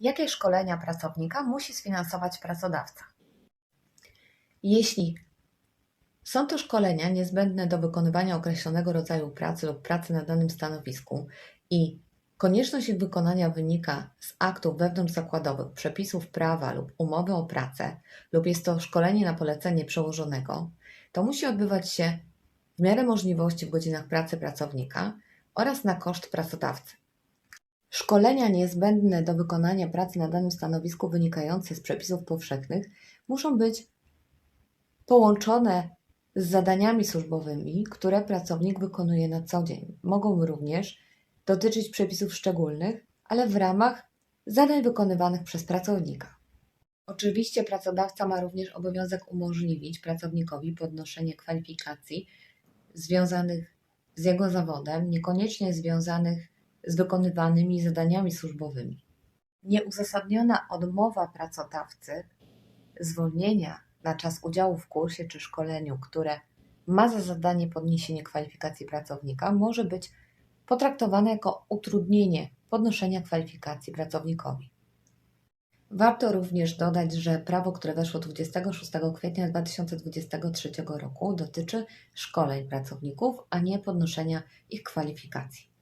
Jakie szkolenia pracownika musi sfinansować pracodawca? Jeśli są to szkolenia niezbędne do wykonywania określonego rodzaju pracy lub pracy na danym stanowisku i konieczność ich wykonania wynika z aktów wewnątrzzakładowych, przepisów prawa lub umowy o pracę, lub jest to szkolenie na polecenie przełożonego, to musi odbywać się w miarę możliwości w godzinach pracy pracownika oraz na koszt pracodawcy. Szkolenia niezbędne do wykonania pracy na danym stanowisku wynikające z przepisów powszechnych muszą być połączone z zadaniami służbowymi, które pracownik wykonuje na co dzień. Mogą również dotyczyć przepisów szczególnych, ale w ramach zadań wykonywanych przez pracownika. Oczywiście pracodawca ma również obowiązek umożliwić pracownikowi podnoszenie kwalifikacji związanych z jego zawodem, niekoniecznie związanych z wykonywanymi zadaniami służbowymi. Nieuzasadniona odmowa pracodawcy zwolnienia na czas udziału w kursie czy szkoleniu, które ma za zadanie podniesienie kwalifikacji pracownika, może być potraktowane jako utrudnienie podnoszenia kwalifikacji pracownikowi. Warto również dodać, że prawo, które weszło 26 kwietnia 2023 roku, dotyczy szkoleń pracowników, a nie podnoszenia ich kwalifikacji.